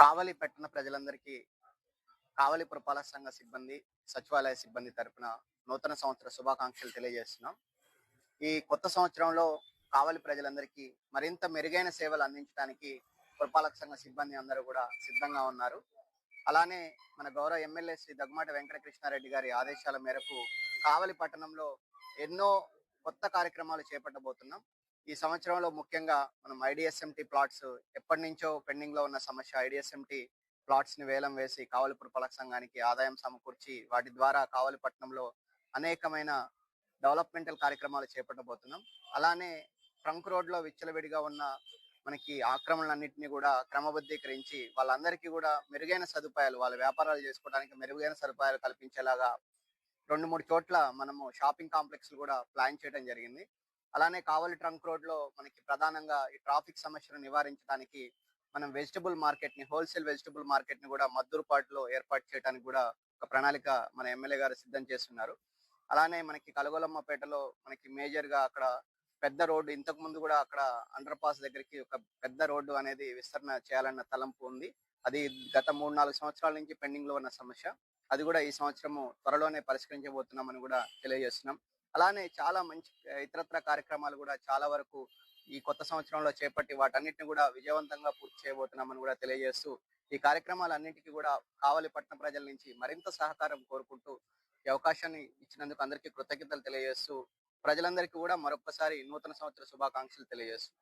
కావలి పట్టణ ప్రజలందరికీ కావలి పురపాలక సంఘ సిబ్బంది సచివాలయ సిబ్బంది తరఫున నూతన సంవత్సర శుభాకాంక్షలు తెలియజేస్తున్నాం. ఈ కొత్త సంవత్సరంలో కావలి ప్రజలందరికీ మరింత మెరుగైన సేవలు అందించడానికి పురపాలక సంఘ సిబ్బంది అందరూ కూడా సిద్ధంగా ఉన్నారు. అలానే మన గౌరవ ఎమ్మెల్యే శ్రీ దగ్గుమాట వెంకటకృష్ణారెడ్డి గారి ఆదేశాల మేరకు కావలి పట్టణంలో ఎన్నో కొత్త కార్యక్రమాలు చేపట్టబోతున్నాం. ఈ సంవత్సరంలో ముఖ్యంగా మనం ఐడిఎస్ఎంటీ ప్లాట్స్ ఎప్పటి నుంచో పెండింగ్లో ఉన్న సమస్య ఐడిఎస్ఎంటీ ప్లాట్స్ని వేలం వేసి కావలి పురపాలక సంఘానికి ఆదాయం సమకూర్చి వాటి ద్వారా కావలి పట్టణంలో అనేకమైన డెవలప్మెంటల్ కార్యక్రమాలు చేపట్టబోతున్నాం. అలానే ట్రంక్ రోడ్లో విచ్చలవిడిగా ఉన్న మనకి ఆక్రమణలన్నింటినీ కూడా క్రమబద్ధీకరించి వాళ్ళందరికీ కూడా మెరుగైన సదుపాయాలు వాళ్ళ వ్యాపారాలు చేసుకోవడానికి మెరుగైన సదుపాయాలు కల్పించేలాగా రెండు మూడు చోట్ల మనము షాపింగ్ కాంప్లెక్స్ కూడా ప్లాన్ చేయడం జరిగింది. అలానే కావలి ట్రంక్ రోడ్లో మనకి ప్రధానంగా ఈ ట్రాఫిక్ సమస్యను నివారించడానికి మనం వెజిటబుల్ మార్కెట్ని హోల్సేల్ వెజిటబుల్ మార్కెట్ని కూడా మద్దూరుపాటులో ఏర్పాటు చేయడానికి కూడా ఒక ప్రణాళిక మన ఎమ్మెల్యే గారు సిద్ధం చేస్తున్నారు. అలానే మనకి కలగొలమ్మపేటలో మనకి మేజర్గా అక్కడ పెద్ద రోడ్డు ఇంతకు ముందు కూడా అక్కడ అండర్ పాస్ దగ్గరికి ఒక పెద్ద రోడ్డు అనేది విస్తరణ చేయాలన్న తలంపు ఉంది. అది గత మూడు నాలుగు సంవత్సరాల నుంచి పెండింగ్లో ఉన్న సమస్య. అది కూడా ఈ సంవత్సరము త్వరలోనే పరిష్కరించబోతున్నామని కూడా తెలియజేస్తున్నాం. అలానే చాలా మంచి ఇతరత్ర కార్యక్రమాలు కూడా చాలా వరకు ఈ కొత్త సంవత్సరంలో చేపట్టి వాటన్నిటిని కూడా విజయవంతంగా పూర్తి చేయబోతున్నామని కూడా తెలియజేస్తూ ఈ కార్యక్రమాలన్నింటికీ కూడా కావలి పట్టణ ప్రజల నుంచి మరింత సహకారం కోరుకుంటూ ఈ అవకాశాన్ని ఇచ్చినందుకు అందరికీ కృతజ్ఞతలు తెలియజేస్తూ ప్రజలందరికీ కూడా మరొకసారి నూతన సంవత్సర శుభాకాంక్షలు తెలియజేస్తూ.